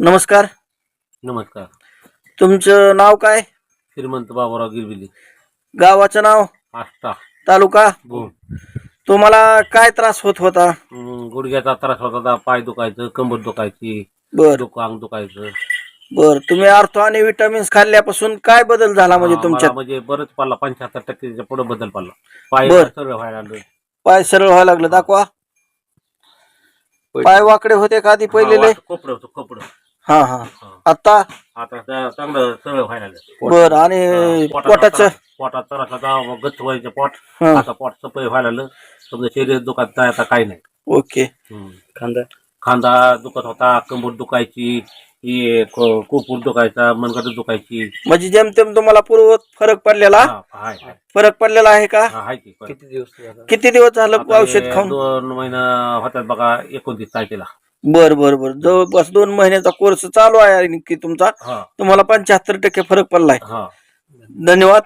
नमस्कार. नमस्कार. तुमचं नाव काय? श्रीमंत बाबूराव गिरबिली. गावाचं नाव? आष्टा. तालुका? भूम. तुम्हाला काय त्रास होत होता? गुडघ्याचा त्रास होता होता, पाय दुखायचं कंबर दुखायची बर. डोकं अंग दुखायचं. बर तुम्ही आर्थो आणि विटामिन्स खाल्ल्यापासून काय बदल झाला म्हणजे हा, तुमच्यात? मला म्हणजे बरंच पडला पंच्याहत्तर टक्केच्या पुढे बदल पडला. पाय बर. सरळ व्हायला लागलं. पाय सरळ व्हायला लागलं दाखवा. पाय वाकडे होते का आधी पहिलेले? कोपडं होतं कोपडं हा हा. हा. आता आता त्या चांगलं सरळ व्हायला लागलं बर आणि हा, पोटाचं? त्रास- पोटात त्रास होता मग गच्च व्हायचं पोट. हा. आता पोट सपय व्हायला लागलं. समजा शरीर दुखत नाही आता काही नाही. ओके. हम्म. खांदा? खांदा दुखत होता कंबर दुखायची ही को- कोपूर दुखायचा मनगट दुखायची. म्हणजे जेमतेम तुम्हाला पूर्व फरक पडलेला? हा, हाय, हाय. फरक पडलेला आहे का? हा, हाय की. किती दिवस झालं आता औषध हे खाऊन? दोन महिना होतात बघा एकोणतीस तारखेला. बर बर बर. जवळपास दोन महिन्याचा कोर्स चालू आहे की तुमचा. हा. तुम्हाला पंच्याहत्तर टक्के फरक पडलाय. हा. धन्यवाद.